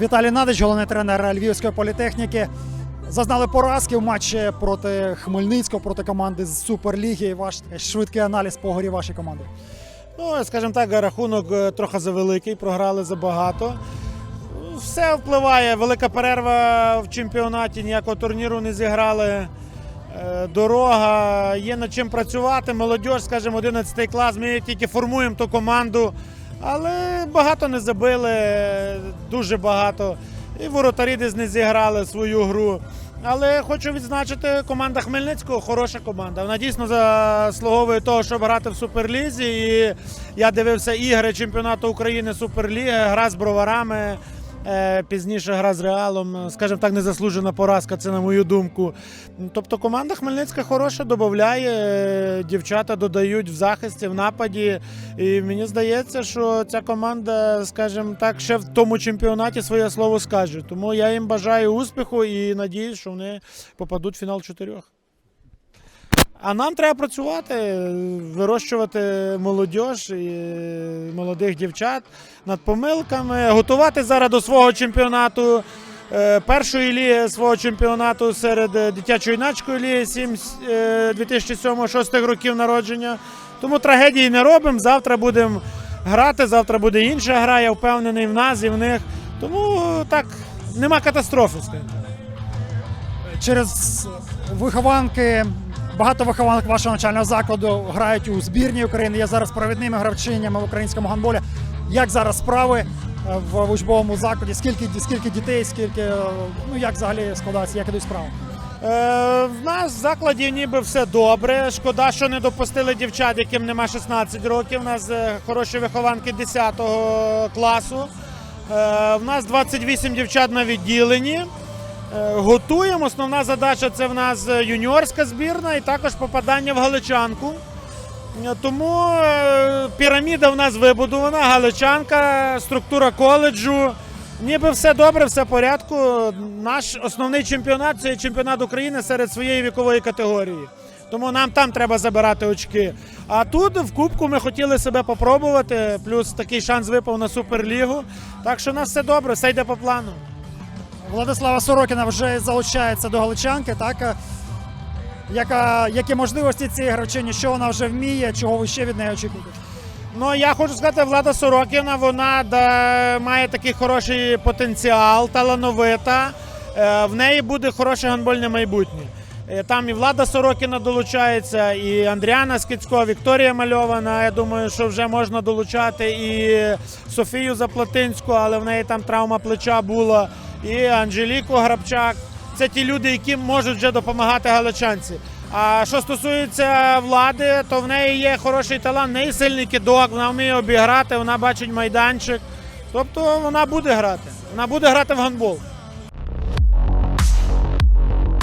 Віталій Надич, головний тренер Львівської політехніки. Зазнали поразки в матчі проти Хмельницького, проти команди з Суперліги. Ваш швидкий аналіз по горі вашої команди. Ну, скажімо так, рахунок е, трохи завеликий, програли забагато. Все впливає. Велика перерва в чемпіонаті, ніякого турніру не зіграли. Е, Дорога, є над чим працювати. Молодь, скажімо, 11 клас. Ми тільки формуємо ту команду, але багато не забили, дуже багато. І воротарі десь не зіграли свою гру. Але хочу відзначити, команда Хмельницького хороша команда. Вона дійсно заслуговує того, щоб грати в Суперлізі. І я дивився ігри чемпіонату України Суперліги, гра з броварами. Е, Пізніше гра з Реалом, скажімо так, незаслужена поразка, це на мою думку. Тобто команда Хмельницька хороша, додає, е, дівчата додають в захисті, в нападі. І мені здається, що ця команда, скажімо так, ще в тому чемпіонаті своє слово скаже. Тому я їм бажаю успіху і надіюсь, що вони попадуть в фінал чотирьох. А нам треба працювати, вирощувати молодь молодих дівчат над помилками, готувати зараз до свого чемпіонату, е, першої ліги свого чемпіонату серед е, дитячо-юнацької ліги 7, е, 2007-2006 років народження. Тому трагедії не робимо. Завтра будемо грати, завтра буде інша гра, я впевнений в нас і в них. Тому так, нема катастрофи. Через вихованки, багато вихованок вашого навчального закладу грають у збірній України. Є зараз провідними гравчинями в українському гандболі. Як зараз справи е, в учбовому закладі? Скільки, скільки дітей, скільки е, ну як взагалі складається, як ідуть справи? Е, в нас в закладі ніби все добре. Шкода, що не допустили дівчат, яким нема 16 років. У нас е, хороші вихованки 10 класу. Е, в нас 28 дівчат на відділенні. Е, готуємо. Основна задача це в нас е, юніорська збірна і також попадання в галичанку. Е, Тому піраміда в нас вибудована, галичанка, структура коледжу. Ніби все добре, все в порядку. Наш основний чемпіонат це чемпіонат України серед своєї вікової категорії. Тому нам там треба забирати очки. А тут в Кубку ми хотіли себе попробувати, плюс такий шанс випав на Суперлігу. Так що у нас все добре, все йде по плану. Владислава Сорокіна вже залучається до Галичанки. Так яка, які можливості цієї гравчині, що вона вже вміє, чого ви ще від неї очікуєте? Ну я хочу сказати, Влада Сорокіна, вона да, має такий хороший потенціал, талановита. Е, в неї буде хороше гандбольне майбутнє. Е, Там і Влада Сорокіна долучається, і Андріана Скицько, Вікторія Мальована. Я думаю, що вже можна долучати і Софію Заплатинську, але в неї там травма плеча була, і Анжеліку Грабчак. Це ті люди, які можуть вже допомагати галичанці. А що стосується влади, то в неї є хороший талант, в неї сильний кидок, вона вміє обіграти, вона бачить майданчик. Тобто вона буде грати. Вона буде грати в гандбол.